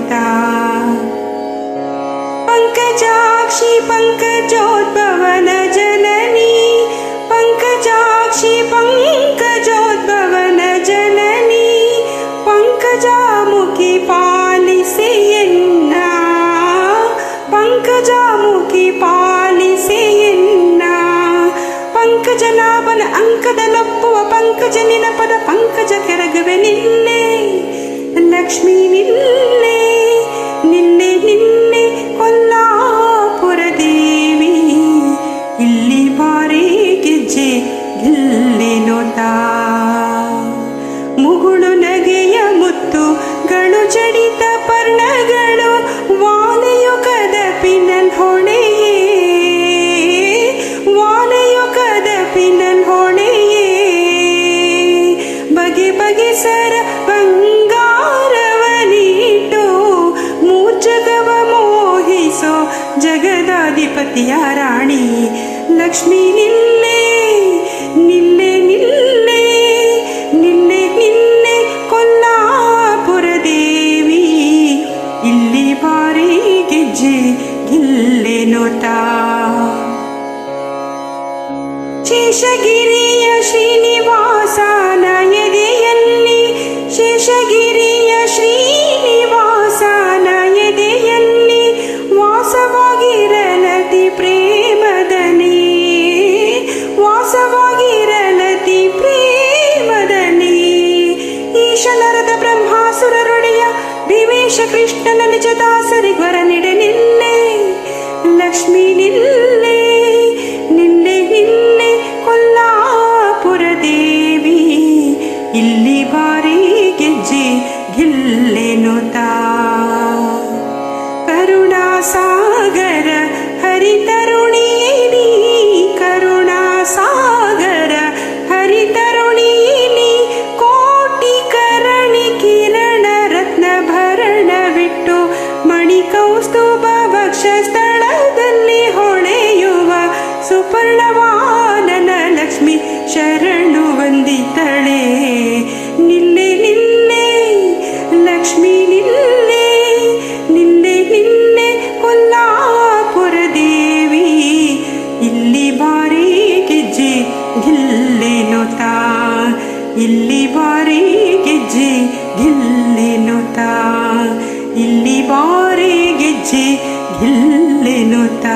ಗಿಲ್ಲೆ ನೋಡ್ತಾ पङ्कजाक्षि पङ्कजोद्भवन जननी पङ्कजाक्षि पङ्कजोद्भवन जननी पङ्कजामुखि पालिसे ಎನ್ನ ಪಂಕಜಾಮುಖಿ ಪಾಲಿಸೆ ಎನ್ನ ಪಂಕಜನಾಭನ ಅಂಕದಲೊಪ್ಪುವ ಪಂಕಜ ನಿನಪದ ಪಂಕಜ ಕೆರಗುವೆ ನಿಲ್ಲೆ ಲಕ್ಷ್ಮೀ ನಿಲ್ಲೆ ಜಡಿತ ಪರ್ಣಗಳು ವಾಲೆಯುಗದ ಪಿನಲ್ ಹೊಣೆಯೇ ವಾಲೆಯುಗದ ಪಿನಲ್ ಹೊಣೆಯೇ ಬಗೆ ಬಗೆ ಸರ ಬಂಗಾರವನಿಟ್ಟು ಮೂರ್ಜಗವ ಮೋಹಿಸೋ ಜಗದಾಧಿಪತಿಯ ರಾಣಿ ಲಕ್ಷ್ಮೀ ನಿಲ್ಲೆ ಗಿಲ್ಲೆ ನೋಟ. ಶೇಷಗಿರಿಯ ಶ್ರೀನಿವಾಸನ ಎದೆಯಲ್ಲಿ ಶೇಷಗಿರಿಯ ಭೀಮೇಶ ಕೃಷ್ಣನ ನಿಜ ದಾಸರಿಗೊರ ನಿಡೆ ನಿಲ್ಲೆ ಲಕ್ಷ್ಮೀ ನಿಲ್ಲೆ ಕೌಸ್ತುಭ ಭಕ್ಷ ಸ್ಥಳದಲ್ಲಿ ಹೊಳೆಯುವ ಸುಪರ್ಣವಾನನ ಲಕ್ಷ್ಮಿ ಶರಣು ವಂದಿತಳೆ. ನಿಲ್ಲೆ ನಿನ್ನೆ, ಲಕ್ಷ್ಮಿ ನಿಲ್ಲೆ ನಿಲ್ಲೆ ನಿಲ್ಲೆ ಕೊಲ್ಲಾಪುರ ದೇವಿ ಇಲ್ಲಿ ಬಾರಿ ಗೆಜ್ಜೆ ಗಿಲ್ಲೆನೋತಾ, ಇಲ್ಲಿ ಬಾರಿ ಇಲ್ಲಿ ಬಾರಿ ಗೆಜ್ಜೆ ಗಿಲ್ಲೆ ನೋತಾ